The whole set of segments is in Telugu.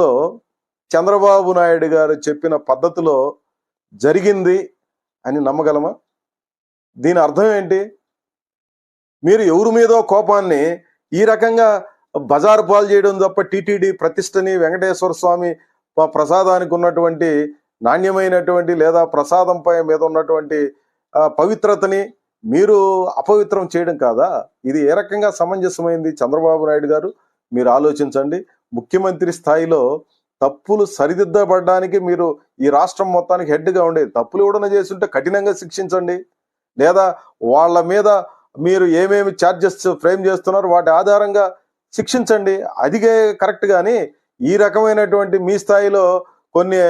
లో చంద్రబాబు నాయుడు గారు చెప్పిన పద్ధతిలో జరిగింది అని నమ్మగలమా? దీని అర్థం ఏంటి? మీరు ఎవరి మీదో కోపాన్ని ఈ రకంగా బజారు పాలు చేయడం తప్ప టిటిడి ప్రతిష్టని వెంకటేశ్వర స్వామి ప్రసాదానికి ఉన్నటువంటి నాణ్యమైనటువంటి లేదా ప్రసాదంపై మీద ఉన్నటువంటి పవిత్రతని మీరు అపవిత్రం చేయడం కాదా? ఇది ఏ రకంగా సమంజసమైంది చంద్రబాబు నాయుడు గారు? మీరు ఆలోచించండి. ముఖ్యమంత్రి స్థాయిలో తప్పులు సరిదిద్దబడడానికి మీరు ఈ రాష్ట్రం మొత్తానికి హెడ్గా ఉండేది తప్పులు ఎవడన్నా చేస్తుంటే కఠినంగా శిక్షించండి. లేదా వాళ్ళ మీద మీరు ఏమేమి ఛార్జెస్ ఫ్రేమ్ చేస్తున్నారు వాటి ఆధారంగా శిక్షించండి. అదిగే కరెక్ట్ కానీ ఈ రకమైనటువంటి మీ స్థాయిలో కొన్ని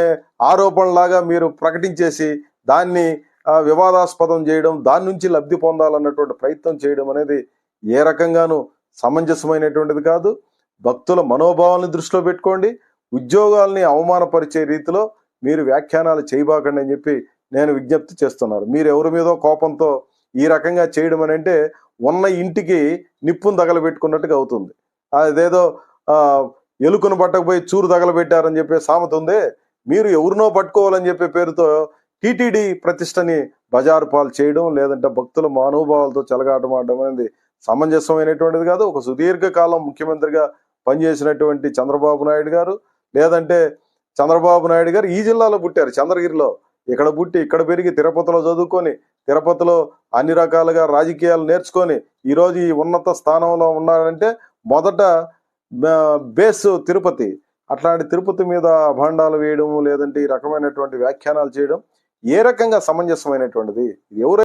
ఆరోపణలాగా మీరు ప్రకటించేసి దాన్ని వివాదాస్పదం చేయడం దాని నుంచి లబ్ధి పొందాలన్నటువంటి ప్రయత్నం చేయడం అనేది ఏ రకంగానూ సమంజసమైనటువంటిది కాదు. భక్తుల మనోభావాలను దృష్టిలో పెట్టుకోండి. ఉద్యోగాల్ని అవమానపరిచే రీతిలో మీరు వ్యాఖ్యానాలు చేయబాకండి అని చెప్పి నేను విజ్ఞప్తి చేస్తున్నాను. మీరు ఎవరి మీదో కోపంతో ఈ రకంగా చేయడం అని అంటే ఉన్న ఇంటికి నిప్పును తగలబెట్టుకున్నట్టుగా అవుతుంది. అదేదో ఎలుకను పట్టకపోయి చూరు తగలబెట్టారని చెప్పే సామెత ఉంది. మీరు ఎవరినో పట్టుకోవాలని చెప్పే పేరుతో టీటీడీ ప్రతిష్టని బజారు పాలు చేయడం లేదంటే భక్తుల మనోభావాలతో చెలగాటమాడడం అనేది సమంజసమైనటువంటిది కాదు. ఒక సుదీర్ఘకాలం ముఖ్యమంత్రిగా పనిచేసినటువంటి చంద్రబాబు నాయుడు గారు లేదంటే చంద్రబాబు నాయుడు గారు ఈ జిల్లాలో పుట్టారు చంద్రగిరిలో. ఇక్కడ పుట్టి ఇక్కడ పెరిగి తిరుపతిలో చదువుకొని తిరుపతిలో అన్ని రకాలుగా రాజకీయాలు నేర్చుకొని ఈరోజు ఈ ఉన్నత స్థానంలో ఉన్నారంటే మొదట బేస్ తిరుపతి. అట్లాంటి తిరుపతి మీద అభాండాలు వేయడం లేదంటే ఈ రకమైనటువంటి వ్యాఖ్యానాలు చేయడం ఏ రకంగా సమంజసమైనటువంటిది? ఎవరైనా